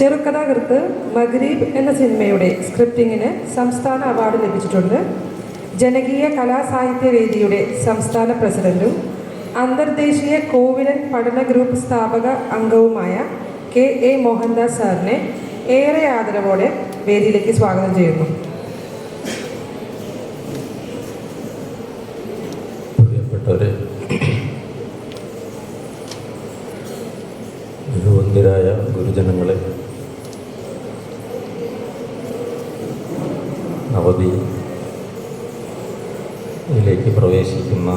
ചെറുകഥാകൃത്ത് മഗ്രീബ് എന്ന സിനിമയുടെ സ്ക്രിപ്റ്റിങ്ങിന് സംസ്ഥാന അവാർഡ് ലഭിച്ചിട്ടുണ്ട്. ജനകീയ കലാസാഹിത്യ വേദിയുടെ സംസ്ഥാന പ്രസിഡന്റും അന്തർദേശീയ കോവിലൻ പഠന ഗ്രൂപ്പ് സ്ഥാപക അംഗവുമായ കെ എ മോഹൻദാസ് സാറിനെ ഏറെ ആദരവോടെ വേദിയിലേക്ക് സ്വാഗതം ചെയ്യുന്നു. നവതിയിലേക്ക് പ്രവേശിക്കുന്ന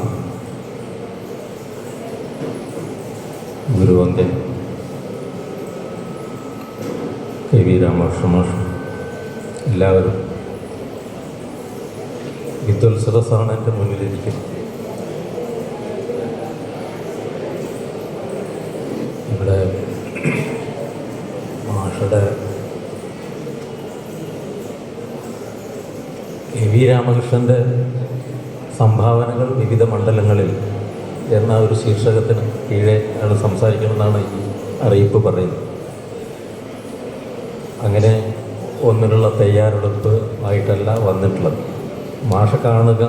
ഗുരുവന്ദൻ കെ വി രാമകൃഷ്ണമാഷ്. എല്ലാവരും വിദ്വത്സരസാണ് എന്റെ മുന്നിലിരിക്കുന്നത് ഇവിടെ മാഷയുടെ എ വി രാമകൃഷ്ണന്റെ സംഭാവനകൾ വിവിധ മണ്ഡലങ്ങളിൽ എന്ന ഒരു ശീർഷകത്തിന് കീഴെ ആണ് സംസാരിക്കണമെന്നാണ് ഈ അറിയിപ്പ് പറയുന്നത്. അങ്ങനെ ഒന്നിനുള്ള തയ്യാറെടുപ്പ് ആയിട്ടല്ല വന്നിട്ടുള്ളത്. മാഷ കാണുക.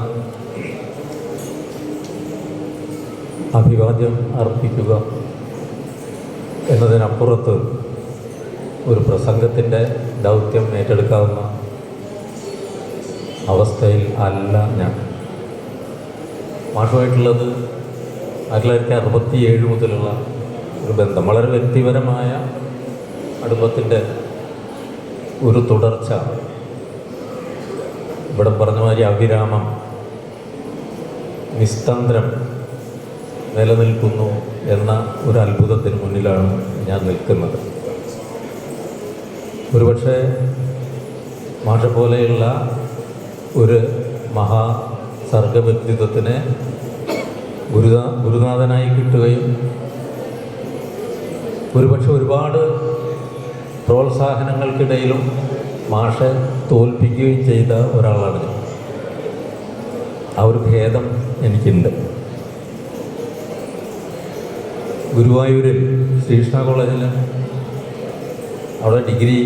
അഭിവാദ്യം അർപ്പിക്കുക എന്നതിനപ്പുറത്ത് ഒരു പ്രസംഗത്തിന്റെ ദൗത്യം ഏറ്റെടുക്കാവുന്ന അവസ്ഥയിൽ അല്ല ഞാൻ. മാഷുമായിട്ടുള്ളത് ആയിരത്തി തൊള്ളായിരത്തി അറുപത്തി ഏഴ് മുതലുള്ള ഒരു ബന്ധം. വളരെ വ്യക്തിപരമായ അടുപ്പത്തിന്റെ ഒരു തുടർച്ച. ഇവിടെ പറഞ്ഞ മാതിരി അവിരാമം നിസ്തന്ത്രം നിലനിൽക്കുന്നു എന്ന ഒരു അത്ഭുതത്തിന് മുന്നിലാണ് ഞാൻ നിൽക്കുന്നത്. ഒരുപക്ഷെ മാഷ പോലെയുള്ള ഒരു മഹാ സർഗവ്യക്തിത്വത്തിനെ ഗുരുനാ ഗുരുനാഥനായി കിട്ടുകയും ഒരുപക്ഷെ ഒരുപാട് പ്രോത്സാഹനങ്ങൾക്കിടയിലും മാഷെ തോൽപ്പിക്കുകയും ചെയ്ത ഒരാളാണ് ആ ഒരു ഭേദം എനിക്കുണ്ട്. ഗുരുവായൂരിൽ ശ്രീകൃഷ്ണ കോളേജിൽ അവിടെ ഡിഗ്രി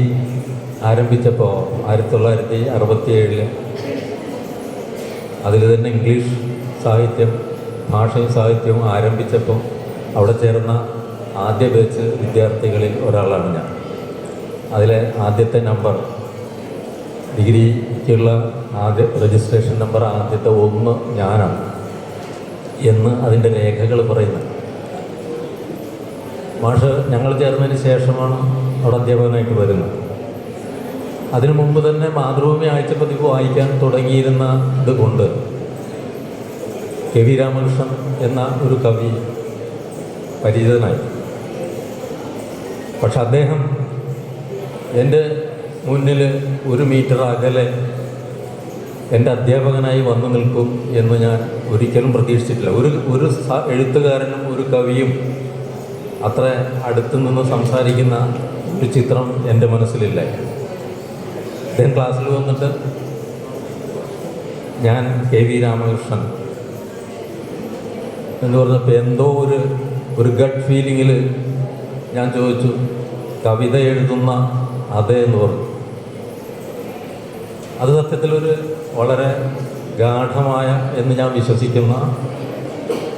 ആരംഭിച്ചപ്പോൾ ആയിരത്തി തൊള്ളായിരത്തി അറുപത്തി ഏഴിൽ അതിൽ തന്നെ ഇംഗ്ലീഷ് സാഹിത്യം ഭാഷയും സാഹിത്യവും ആരംഭിച്ചപ്പോൾ അവിടെ ചേർന്ന ആദ്യ ബാച്ച് വിദ്യാർത്ഥികളിൽ ഒരാളാണ് ഞാൻ. അതിലെ ആദ്യത്തെ നമ്പർ ഡിഗ്രിക്കുള്ള ആദ്യ രജിസ്ട്രേഷൻ നമ്പർ ആദ്യത്തെ ഒന്ന് ഞാനാണ് എന്ന് അതിന്റെ രേഖകൾ പറയുന്നത്. മാഷ് ഞങ്ങൾ ചേർന്നതിന് ശേഷമാണ് അവിടെ അധ്യാപകനായിട്ട് വരുന്നത്. അതിനു മുമ്പ് തന്നെ മാതൃഭൂമി ആഴ്ചപ്പതിപ്പ് വായിക്കാൻ തുടങ്ങിയിരുന്ന ഇതുകൊണ്ട് കെ വി രാമകൃഷ്ണൻ എന്ന ഒരു കവി പരിചിതനായി. പക്ഷെ അദ്ദേഹം എന്റെ മുന്നിൽ ഒരു മീറ്റർ അകലെ എന്റെ അധ്യാപകനായി വന്നു നിൽക്കും എന്ന് ഞാൻ ഒരിക്കലും പ്രതീക്ഷിച്ചിട്ടില്ല. ഒരു ഒരു എഴുത്തുകാരനും ഒരു കവിയും അത്ര അടുത്തു നിന്ന് സംസാരിക്കുന്ന ഒരു ചിത്രം എന്റെ മനസ്സിലില്ല. അദ്ദേഹം ക്ലാസ്സിൽ വന്നിട്ട് ഞാൻ കെ വി രാമകൃഷ്ണൻ എന്ന് പറഞ്ഞപ്പോൾ എന്തോ ഒരു ഒരു ഗഡ് ഫീലിങ്ങിൽ ഞാൻ ചോദിച്ചു കവിത എഴുതുന്ന അതേ എന്ന് പറഞ്ഞു. അത് സത്യത്തിലൊരു വളരെ ഗാഠമായ എന്ന് ഞാൻ വിശ്വസിക്കുന്ന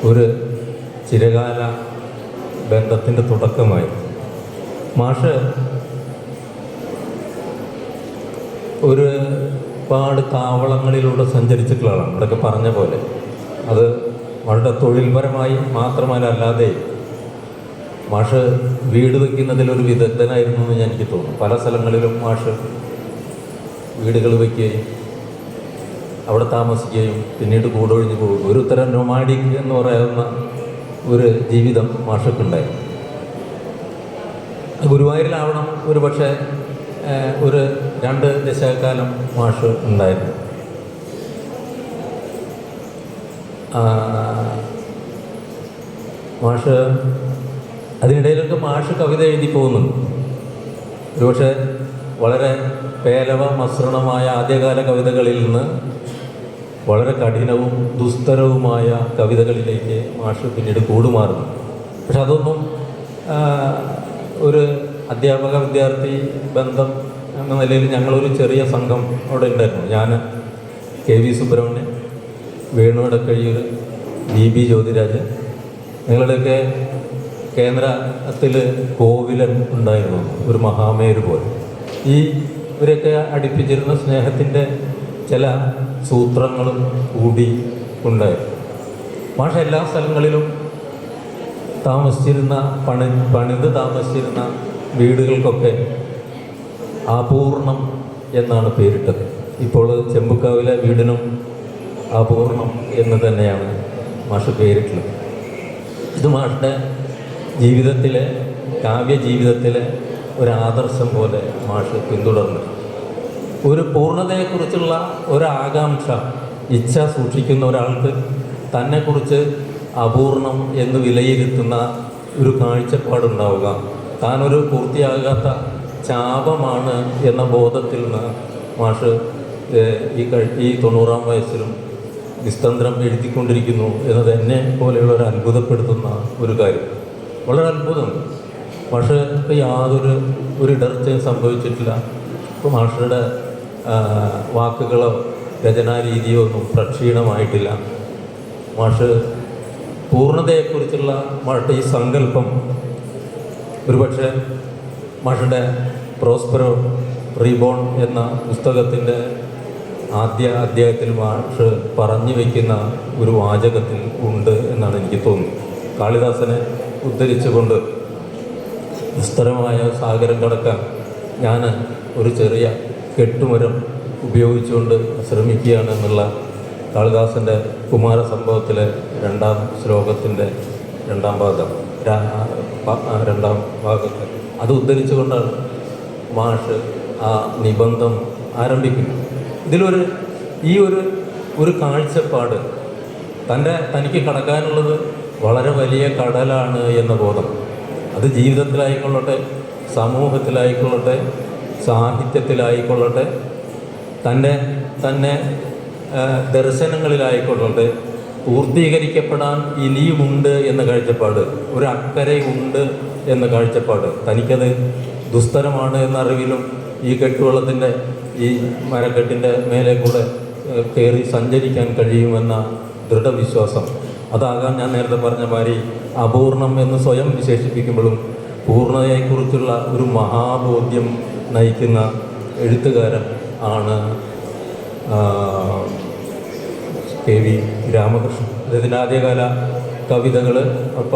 ഒരു ചിരകാല ബന്ധത്തിന്റെ തുടക്കമായി മാഷ് ഒരു പാട് താവളങ്ങളിലൂടെ സഞ്ചരിച്ചിട്ടുള്ള ആളാണ്. ഇവിടെയൊക്കെ പറഞ്ഞ പോലെ. അത് വളരെ തൊഴിൽപരമായി മാത്രമല്ല അല്ലാതെ മാഷ് വീട് വയ്ക്കുന്നതിൽ ഒരു വിദഗ്ധനായിരുന്നു എന്ന് എനിക്ക് തോന്നുന്നു. പല സ്ഥലങ്ങളിലും മാഷ് വീടുകൾ വയ്ക്കുകയും അവിടെ താമസിക്കുകയും പിന്നീട് കൂടൊഴിഞ്ഞ് പോകും ഒരു തരം നൊമാഡിക് എന്ന് പറയുന്ന ഒരു ജീവിതം മാഷക്കുണ്ടായിരുന്നു ഗുരുവായൂരിലാവണം ഒരു പക്ഷേ ഒരു രണ്ട് ദശകാലം മാഷ് ഉണ്ടായിരുന്നു. മാഷ് അതിനിടയിലൊക്കെ മാഷ് കവിത എഴുതി പോകുന്നുണ്ട് ഒരുപക്ഷെ വളരെ പേലവ മസൃണമായ ആദ്യകാല കവിതകളിൽ നിന്ന് വളരെ കഠിനവും ദുസ്തരവുമായ കവിതകളിലേക്ക് മാഷ് പിന്നീട് കൂടുമാറുന്നു. പക്ഷെ അതൊന്നും ഒരു അധ്യാപക വിദ്യാർത്ഥി ബന്ധം എന്ന നിലയിൽ ഞങ്ങളൊരു ചെറിയ സംഘം അവിടെ ഉണ്ടായിരുന്നു. ഞാൻ K V Subrahmanyan Venu Edakkazhiyur B B Jyothiraj ഞങ്ങളുടെയൊക്കെ കേന്ദ്രത്തിൽ കോവിലൻ ഉണ്ടായിരുന്നു ഒരു മഹാമേര് പോലെ. ഈ ഇവരൊക്കെ അടുപ്പിച്ചിരുന്ന സ്നേഹത്തിന്റെ ചില സൂത്രങ്ങളും കൂടി ഉണ്ടായിരുന്നു. മാഷ എല്ലാ സ്ഥലങ്ങളിലും താമസിച്ചിരുന്ന പണി പണിത് താമസിച്ചിരുന്ന വീടുകൾക്കൊക്കെ അപൂർണം എന്നാണ് പേരിട്ടത്. ഇപ്പോൾ ചെമ്പുക്കാവിലെ വീടിനും അപൂർണം എന്ന് തന്നെയാണ് മാഷ് പേരിട്ടുള്ളത്. ഇത് മാഷിന്റെ ജീവിതത്തിലെ കാവ്യ ജീവിതത്തിലെ ഒരു ആദർശം പോലെ മാഷ് പിന്തുടർന്നു. ഒരു പൂർണതയെക്കുറിച്ചുള്ള ഒരാകാംക്ഷ ഇച്ഛ സൂക്ഷിക്കുന്ന ഒരാൾക്ക് തന്നെക്കുറിച്ച് അപൂർണം എന്ന് വിലയിരുത്തുന്ന ഒരു കാഴ്ചപ്പാടുണ്ടാവുക. താനൊരു പൂർത്തിയാകാത്ത ചാപമാണ് എന്ന ബോധത്തിൽ നിന്ന് മാഷ് ഈ ഈ തൊണ്ണൂറാം വയസ്സിലും നിസ്തന്ത്രം എഴുതിക്കൊണ്ടിരിക്കുന്നു എന്നത് എന്നെ പോലെയുള്ള ഒരു അത്ഭുതപ്പെടുത്തുന്ന ഒരു കാര്യം. വളരെ അത്ഭുതം. മാഷ് ഇപ്പം യാതൊരു ഒരു ഇടർച്ചയും സംഭവിച്ചിട്ടില്ല. ഇപ്പോൾ മാഷയുടെ വാക്കുകളോ രചനാരീതിയോ ഒന്നും പ്രക്ഷീണമായിട്ടില്ല. മാഷ് പൂർണതയെക്കുറിച്ചുള്ള മാഷയുടെ ഈ സങ്കല്പം ഒരുപക്ഷെ മാഷയുടെ പ്രോസ്പെറോ റീബോൺ എന്ന പുസ്തകത്തിന്റെ ആദ്യ അധ്യായത്തിൽ മാഷ് പറഞ്ഞു വയ്ക്കുന്ന ഒരു വാചകത്തിൽ ഉണ്ട് എന്നാണ് എനിക്ക് തോന്നുന്നത്. കാളിദാസനെ ഉദ്ധരിച്ചുകൊണ്ട് വിസ്തരമായ സാഗരം കടക്കാൻ ഞാൻ ഒരു ചെറിയ കെട്ടുമരം ഉപയോഗിച്ചുകൊണ്ട് ശ്രമിക്കുകയാണ് എന്നുള്ള കാളിദാസന്റെ കുമാരസംഭവത്തിലെ രണ്ടാം ശ്ലോകത്തിന്റെ രണ്ടാം ഭാഗം രണ്ടാം ഭാഗത്ത്. അത് ഉദ്ധരിച്ചുകൊണ്ടാണ് മാഷ് ആ നിബന്ധം ആരംഭിക്കുന്നു. ഇതിലൊരു ഈ ഒരു ഒരു കാഴ്ചപ്പാട് തന്റെ തനിക്ക് കടക്കാനുള്ളത് വളരെ വലിയ കടലാണ് എന്ന ബോധം. അത് ജീവിതത്തിലായിക്കൊള്ളട്ടെ സമൂഹത്തിലായിക്കൊള്ളട്ടെ സാഹിത്യത്തിലായിക്കൊള്ളട്ടെ തന്റെ തന്നെ ദർശനങ്ങളിലായിക്കൊള്ളട്ടെ പൂർത്തീകരിക്കപ്പെടാൻ ഇനിയുമുണ്ട് എന്ന കാഴ്ചപ്പാട് ഒരു അക്കരയുണ്ട് എന്ന കാഴ്ചപ്പാട് തനിക്കത് ദുസ്തരമാണ് എന്നറിവിലും ഈ കെട്ടുവള്ളത്തിന്റെ ഈ മരക്കെട്ടിന്റെ മേലെ കൂടെ കയറി സഞ്ചരിക്കാൻ കഴിയുമെന്ന ദൃഢവിശ്വാസം. അതാകാൻ ഞാൻ നേരത്തെ പറഞ്ഞ മാതിരി അപൂർണം എന്ന് സ്വയം വിശേഷിപ്പിക്കുമ്പോഴും പൂർണതയെക്കുറിച്ചുള്ള ഒരു മഹാബോധ്യം നയിക്കുന്ന എഴുത്തുകാരൻ ആണ് കെ വി രാമകൃഷ്ണൻ. അദ്ദേഹത്തിന്റെ ആദ്യകാല കവിതകൾ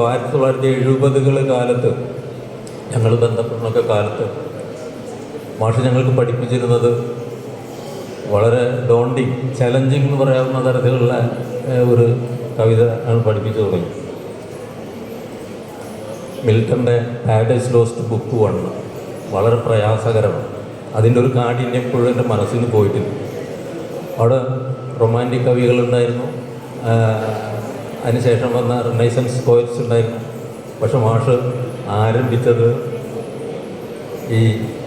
ആയിരത്തി തൊള്ളായിരത്തി എഴുപതുകൾ കാലത്ത് ഞങ്ങൾ ബന്ധപ്പെടുന്നൊക്കെ കാലത്ത് മാഷ് ഞങ്ങൾക്ക് പഠിപ്പിച്ചിരുന്നത് വളരെ ഡോണ്ടിങ് ചലഞ്ചിങ് എന്ന് പറയാവുന്ന തരത്തിലുള്ള ഒരു കവിത ആണ് പഠിപ്പിച്ചു തുടങ്ങി. മിൽട്ടന്റെ പാരഡൈസ് ലോസ്റ്റ് ബുക്ക് വൺ വളരെ പ്രയാസകരമാണ്. അതിന്റെ ഒരു കാഠിന്യം ഇപ്പോഴും എന്റെ മനസ്സിൽ നിന്ന് പോയിട്ടില്ല. അവിടെ റൊമാന്റിക് കവികളുണ്ടായിരുന്നു അതിനുശേഷം വന്ന റിനൈസൻസ് പോയറ്റ്സ് ഉണ്ടായിരുന്നു. പക്ഷെ മാഷ് ആരംഭിച്ചത് ഈ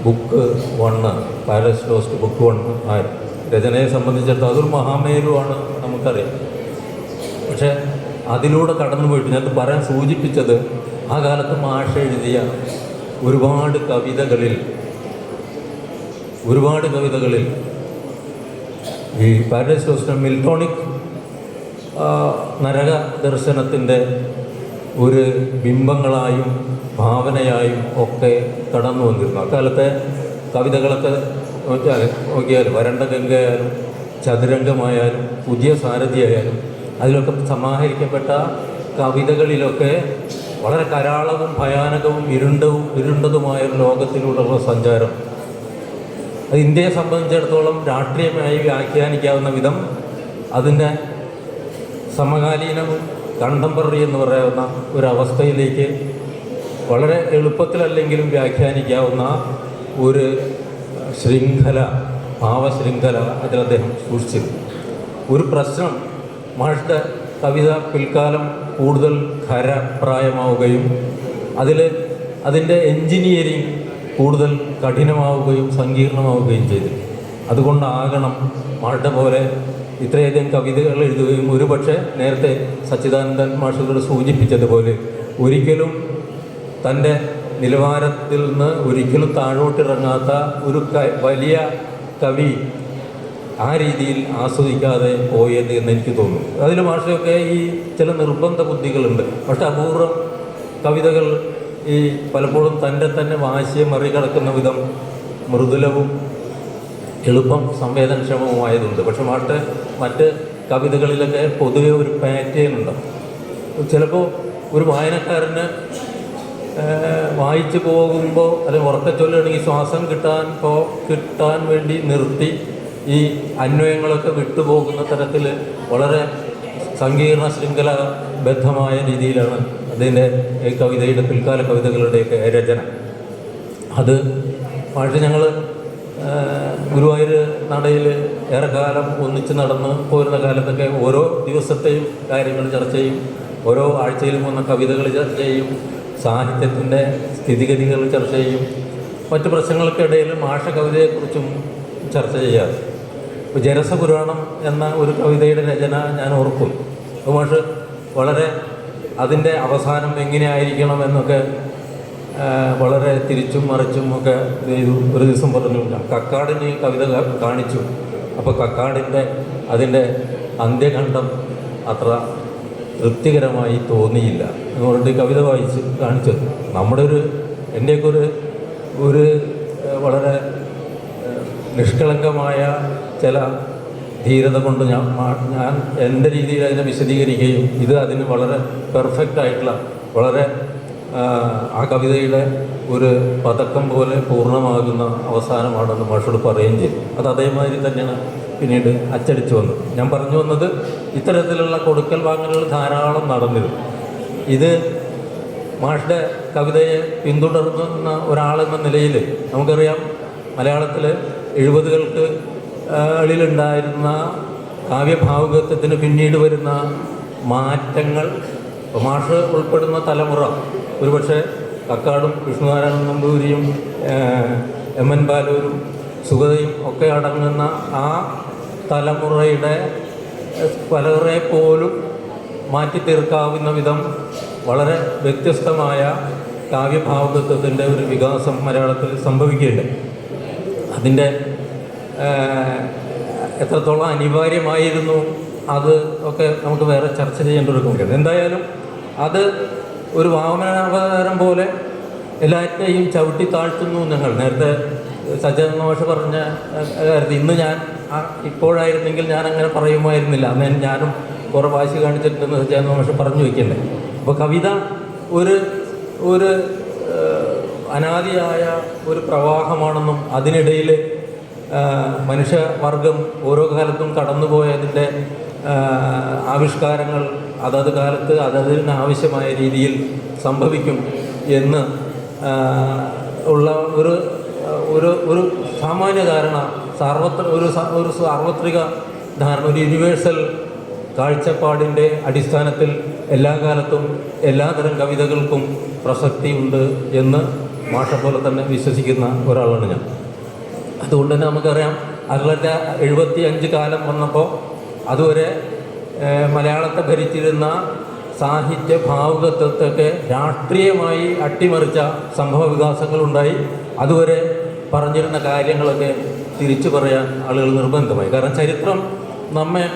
book one paradise lost book one ആ രചനയെ സംബന്ധിച്ചിടത്തോളം അതൊരു മഹാമേരുവാണ് നമുക്കറിയാം. പക്ഷെ അതിലൂടെ കടന്നു പോയിട്ട് ഞാൻ പറയാൻ സൂചിപ്പിച്ചത് ആ കാലത്ത് മാഷ എഴുതിയ ഒരുപാട് കവിതകളിൽ ഒരുപാട് കവിതകളിൽ ഈ പാരഡൈസ് ലോസ്റ്റ് മിൽട്ടോണിക് നരക ദർശനത്തിന്റെ ഒരു ബിംബങ്ങളായും ഭാവനയായും ഒക്കെ കടന്നു വന്നിരുന്നു. അക്കാലത്തെ കവിതകളൊക്കെ നോക്കിയാൽ നോക്കിയാൽ വരണ്ട ഗംഗയായാലും ചതുരംഗമായാലും പുതിയ സാരഥിയായാലും അതിലൊക്കെ സമാഹരിക്കപ്പെട്ട കവിതകളിലൊക്കെ വളരെ കരാളവും ഭയാനകവും ഇരുണ്ടവും ഇരുണ്ടതുമായ ഒരു ലോകത്തിലൂടെയുള്ള സഞ്ചാരം. അത് ഇന്ത്യയെ സംബന്ധിച്ചിടത്തോളം രാഷ്ട്രീയമായി വ്യാഖ്യാനിക്കാവുന്ന വിധം അതിന്റെ സമകാലീനവും കണ്ടംപററി എന്ന് പറയുന്ന ഒരവസ്ഥയിലേക്ക് വളരെ എളുപ്പത്തിലല്ലെങ്കിലും വ്യാഖ്യാനിക്കാവുന്ന ഒരു ശൃംഖല ഭാവശൃംഖല അതിൽ അദ്ദേഹം സൂക്ഷിച്ചിരുന്നു. ഒരു പ്രശ്നം മാഷ്ടെ കവിത പിൽക്കാലം കൂടുതൽ ഖരപ്രായമാവുകയും അതിൽ അതിന്റെ എൻജിനീയറിങ് കൂടുതൽ കഠിനമാവുകയും സങ്കീർണമാവുകയും ചെയ്തു. അതുകൊണ്ടാകണം മാഷ്ടെ പോലെ ഇത്രയധികം കവിതകൾ എഴുതുകയും ഒരുപക്ഷെ നേരത്തെ സച്ചിദാനന്ദൻ മാഷുകൾ സൂചിപ്പിച്ചതുപോലെ ഒരിക്കലും തന്റെ നിലവാരത്തിൽ നിന്ന് ഒരിക്കലും താഴോട്ടിറങ്ങാത്ത ഒരു വലിയ കവി ആ രീതിയിൽ ആസ്വദിക്കാതെ പോയത് എന്ന് എനിക്ക് തോന്നുന്നു. അതിൽ ഭാഷയൊക്കെ ഈ ചില നിർബന്ധ ബുദ്ധികളുണ്ട്. പക്ഷെ അപൂർവം കവിതകൾ ഈ പലപ്പോഴും തന്റെ തന്നെ വാശിയെ മറികടക്കുന്ന വിധം മൃദുലവും എളുപ്പം സംവേദനക്ഷമവുമായതുണ്ട്. പക്ഷെ മറ്റ് മറ്റ് കവിതകളിലൊക്കെ പൊതുവെ ഒരു പാറ്റേൺ ഉണ്ടാവും ചിലപ്പോൾ ഒരു വായനക്കാരന് വായിച്ചു പോകുമ്പോൾ അല്ലെങ്കിൽ ഉറക്കച്ചൊല്ലുകയാണെങ്കിൽ ശ്വാസം കിട്ടാൻ പോ കിട്ടാൻ വേണ്ടി നിർത്തി ഈ അന്വയങ്ങളൊക്കെ വിട്ടുപോകുന്ന തരത്തിൽ വളരെ സങ്കീർണ ശൃംഖലബദ്ധമായ രീതിയിലാണ് അതിന്റെ കവിതയുടെ പിൽക്കാല കവിതകളുടെയൊക്കെ രചന. അത് പക്ഷേ ഞങ്ങൾ ഗുരുവായൂർ നടയിൽ ഏറെക്കാലം ഒന്നിച്ച് നടന്ന് പോരുന്ന കാലത്തൊക്കെ ഓരോ ദിവസത്തെയും കാര്യങ്ങൾ ചർച്ച ചെയ്യും. ഓരോ ആഴ്ചയിലും വന്ന കവിതകൾ ചർച്ച ചെയ്യും. സാഹിത്യത്തിന്റെ സ്ഥിതിഗതികൾ ചർച്ച ചെയ്യും. മറ്റു പ്രശ്നങ്ങൾക്കിടയിൽ മാഷ കവിതയെക്കുറിച്ചും ചർച്ച ചെയ്യാറ്. ഇപ്പോൾ ജനസപുരാണം എന്ന ഒരു കവിതയുടെ രചന ഞാൻ ഓർക്കും. മാഷ് വളരെ അതിന്റെ അവസാനം എങ്ങനെയായിരിക്കണം എന്നൊക്കെ വളരെ തിരിച്ചും മറിച്ചും ഒക്കെ ചെയ്തു ഒരു ദിവസം പറഞ്ഞു കക്കാടിന് കവിത കാണിച്ചു. അപ്പോൾ കക്കാടിന്റെ അതിന്റെ അന്ത്യകണ്ഠം അത്ര തൃപ്തികരമായി തോന്നിയില്ല. എന്ന് പറഞ്ഞിട്ട് കവിത വായിച്ച് കാണിച്ചത് നമ്മുടെ ഒരു എന്റെയൊക്കെ ഒരു ഒരു വളരെ നിഷ്കളങ്കമായ ചില ധീരത കൊണ്ട് ഞാൻ ഞാൻ എന്റെ രീതിയിൽ അതിനെ വിശദീകരിക്കുകയും ഇത് അതിന് വളരെ പെർഫെക്റ്റ് ആയിട്ടുള്ള വളരെ ആ, കവിതയുടെ ഒരു പതക്കം പോലെ പൂർണമാകുന്ന അവസാനമാണെന്ന് മാഷോട് പറയുകയും ചെയ്തു. അത് അതേമാതിരി തന്നെയാണ് പിന്നീട് അച്ചടിച്ചു വന്നത്. ഞാൻ പറഞ്ഞു വന്നത് ഇത്തരത്തിലുള്ള കൊടുക്കൽ വാങ്ങലുകൾ ധാരാളം നടന്നിരുന്നു. ഇത് മാഷുടെ കവിതയെ പിന്തുടർന്ന ഒരാളെന്ന നിലയിൽ നമുക്കറിയാം മലയാളത്തിൽ എഴുപതുകൾക്ക് ളിലുണ്ടായിരുന്ന കാവ്യഭാവുകത്വത്തിന് പിന്നീട് വരുന്ന മാറ്റങ്ങൾ. മാഷ് ഉൾപ്പെടുന്ന തലമുറ ഒരുപക്ഷെ കക്കാടും വിഷ്ണുനാരായണൻ നമ്പൂരിയും എം എൻ ബാലൂരും സുഗതയും ഒക്കെ അടങ്ങുന്ന ആ തലമുറയുടെ പലരെ പോലും മാറ്റി തീർക്കാവുന്ന വിധം വളരെ വ്യത്യസ്തമായ കാവ്യഭാവകത്വത്തിന്റെ ഒരു വികാസം മലയാളത്തിൽ സംഭവിക്കുകയുണ്ട്. അതിന്റെ എത്രത്തോളം അനിവാര്യമായിരുന്നു അത് ഒക്കെ നമുക്ക് വേറെ ചർച്ച ചെയ്യേണ്ട ഒരു കാര്യമാണ് എന്തായാലും അത് ഒരു വാമനാവതാരം പോലെ എല്ലാറ്റിനെയും ചവിട്ടി താഴ്ത്തുന്നു ഞങ്ങൾ നേരത്തെ സജ്ജന മാഷ് പറഞ്ഞ കാര്യത്തിൽ ഇന്ന് ഞാൻ ഇപ്പോഴായിരുന്നെങ്കിൽ ഞാൻ അങ്ങനെ പറയുമായിരുന്നില്ല. അന്ന് ഞാനും കുറേ വാശി കാണിച്ചിട്ടുണ്ടെന്ന് സജ്ജന പറഞ്ഞു വയ്ക്കണ്ടേ അപ്പോൾ കവിത ഒരു ഒരു അനാദിയായ ഒരു പ്രവാഹമാണെന്നും അതിനിടയിൽ മനുഷ്യവർഗം ഓരോ കാലത്തും കടന്നുപോയതിന്റെ ആവിഷ്കാരങ്ങൾ അതത് കാലത്ത് അതതിന് ആവശ്യമായ രീതിയിൽ സംഭവിക്കും എന്ന് ഉള്ള ഒരു ഒരു ഒരു സാമാന്യ ധാരണ സാർവത്ര ഒരു ഒരു സാർവത്രിക ധാരണ ഒരു യൂണിവേഴ്സൽ കാഴ്ചപ്പാടിന്റെ അടിസ്ഥാനത്തിൽ എല്ലാ കാലത്തും എല്ലാതരം കവിതകൾക്കും പ്രസക്തിയുണ്ട് എന്ന് മാഷ പോലെ തന്നെ വിശ്വസിക്കുന്ന ഒരാളാണ് ഞാൻ. അതുകൊണ്ട് തന്നെ നമുക്കറിയാം ആയിരത്തി എഴുപത്തി അഞ്ച് കാലം വന്നപ്പോൾ അതുവരെ മലയാളത്തെ ഭരിച്ചിരുന്ന സാഹിത്യ ഭാവുകത്വത്തൊക്കെ രാഷ്ട്രീയമായി അട്ടിമറിച്ച സംഭവ വികാസങ്ങളുണ്ടായി. അതുവരെ പറഞ്ഞിരുന്ന കാര്യങ്ങളൊക്കെ തിരിച്ചു പറയാൻ ആളുകൾ നിർബന്ധമായി. കാരണം ചരിത്രം നമ്മെ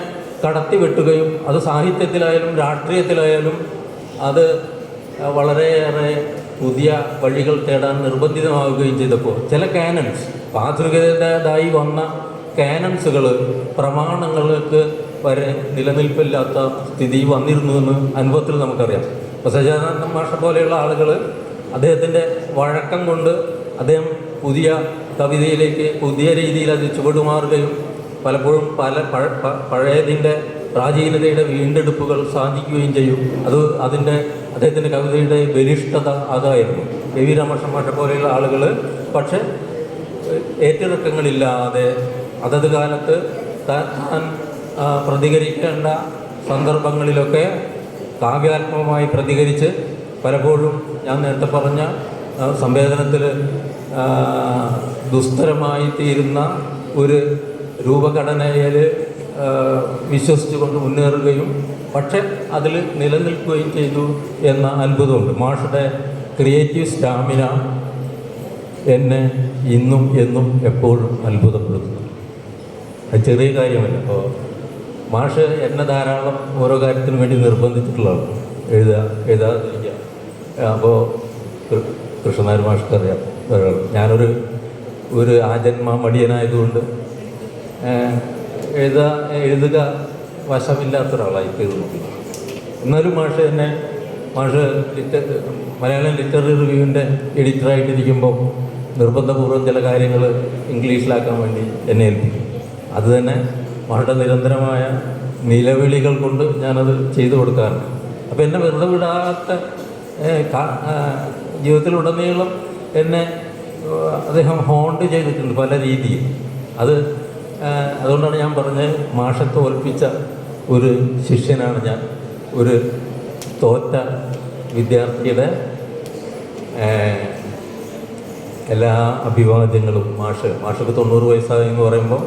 കടത്തിവെട്ടുകയും അത് സാഹിത്യത്തിലായാലും രാഷ്ട്രീയത്തിലായാലും അത് വളരെയേറെ പുതിയ വഴികൾ തേടാൻ നിർബന്ധിതമാവുകയും ചെയ്തപ്പോൾ ചില കാനൻസ് ആധുനികതയുടേതായി വന്ന കാനൻസുകൾ പ്രമാണങ്ങൾക്ക് വരെ നിലനിൽപ്പില്ലാത്ത സ്ഥിതി വന്നിരുന്നു എന്ന് അനുഭവത്തിൽ നമുക്കറിയാം. അപ്പോൾ സജാനന്ദ മാഷ പോലെയുള്ള ആളുകൾ അദ്ദേഹത്തിന്റെ വഴക്കം കൊണ്ട് അദ്ദേഹം പുതിയ കവിതയിലേക്ക് പുതിയ രീതിയിൽ അത് ചുവടുമാറുകയും പലപ്പോഴും പല പഴ പഴയതിന്റെ പ്രാചീനതയുടെ വീണ്ടെടുപ്പുകൾ സാധിക്കുകയും ചെയ്യും. അത് അതിന്റെ അദ്ദേഹത്തിന്റെ കവിതയുടെ ബലിഷ്ഠത അതായിരുന്നു. എ വി രാമകൃഷ്ണമാഷ പോലെയുള്ള ആളുകൾ പക്ഷേ ഏറ്റിറക്കങ്ങളില്ലാതെ അതത് കാലത്ത് താൻ പ്രതികരിക്കേണ്ട സന്ദർഭങ്ങളിലൊക്കെ കാവ്യാത്മകമായി പ്രതികരിച്ച് പലപ്പോഴും ഞാൻ നേരത്തെ പറഞ്ഞ സംവേദനത്തിൽ ദുസ്തരമായി തീരുന്ന ഒരു രൂപഘടനയിൽ വിശ്വസിച്ചുകൊണ്ട് മുന്നേറുകയും പക്ഷെ അതിൽ നിലനിൽക്കുകയും ചെയ്തു എന്ന അത്ഭുതമുണ്ട്. മാഷുടെ ക്രിയേറ്റീവ് സ്റ്റാമിന എന്നെ ഇന്നും എന്നും എപ്പോഴും അത്ഭുതപ്പെടുത്തുന്നു. അത് ചെറിയ കാര്യമല്ല. അപ്പോൾ മാഷ് എന്നെ ധാരാളം ഓരോ കാര്യത്തിനു വേണ്ടി നിർബന്ധിച്ചിട്ടുള്ളതാണ്. എഴുതുക എഴുതാതിരിക്കുക അപ്പോൾ കൃഷ്ണനാർ മാഷ്ക്കറിയാം ധാരാളം. ഞാനൊരു ഒരു ആജന്മ മടിയനായതുകൊണ്ട് എഴുതാ എഴുതുക വശമില്ലാത്ത ഒരാളായി തീർന്നു എന്നാലും മാഷ് എന്നെ മാഷ് ലിറ്റർ മലയാളം ലിറ്റററി റിവ്യൂവിന്റെ എഡിറ്ററായിട്ടിരിക്കുമ്പോൾ നിർബന്ധപൂർവം ചില കാര്യങ്ങൾ ഇംഗ്ലീഷിലാക്കാൻ വേണ്ടി എന്നെ ഏൽപ്പിക്കും. അത് തന്നെ മാഷുടെ നിരന്തരമായ നിലവിളികൾ കൊണ്ട് ഞാനത് ചെയ്തു കൊടുക്കാറുണ്ട്. അപ്പോൾ എന്നെ വെറുതെ വിടാത്ത ജീവിതത്തിലുടനീളം എന്നെ അദ്ദേഹം ഹോണ്ട് ചെയ്തിട്ടുണ്ട് പല രീതിയിൽ. അത് അതുകൊണ്ടാണ് ഞാൻ പറഞ്ഞത് മാഷെ തോൽപ്പിച്ച ഒരു ശിഷ്യനാണ് ഞാൻ. ഒരു തോറ്റ വിദ്യാർത്ഥിയുടെ എല്ലാ അഭിവാദ്യങ്ങളും മാഷ് മാഷക്ക് തൊണ്ണൂറ് വയസ്സായി എന്ന് പറയുമ്പോൾ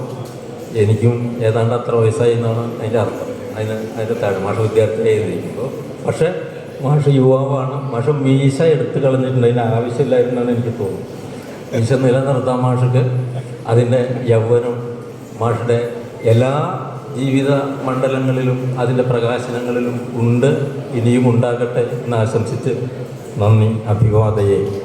എനിക്കും ഏതാണ്ട് അത്ര വയസ്സായി എന്നാണ് അതിന്റെ അർത്ഥം. അതിന് അതിന്റെ താഴെ മാഷ വിദ്യാർത്ഥി എഴുതിയിരിക്കുമ്പോൾ പക്ഷേ മാഷ് യുവാവാണ്. മാഷ മീശ എടുത്ത് കളഞ്ഞിട്ടുണ്ട്. അതിന് ആവശ്യമില്ലായിരുന്നാണ് എനിക്ക് തോന്നുന്നത്. മീശ നിലനിർത്താൻ മാഷക്ക് അതിന്റെ യൗവനം മാഷയുടെ എല്ലാ ജീവിത മണ്ഡലങ്ങളിലും അതിന്റെ പ്രകാശനങ്ങളിലും ഉണ്ട്. ഇനിയും ഉണ്ടാകട്ടെ എന്ന് ആശംസിച്ച് നന്ദി അഭിവാദയെ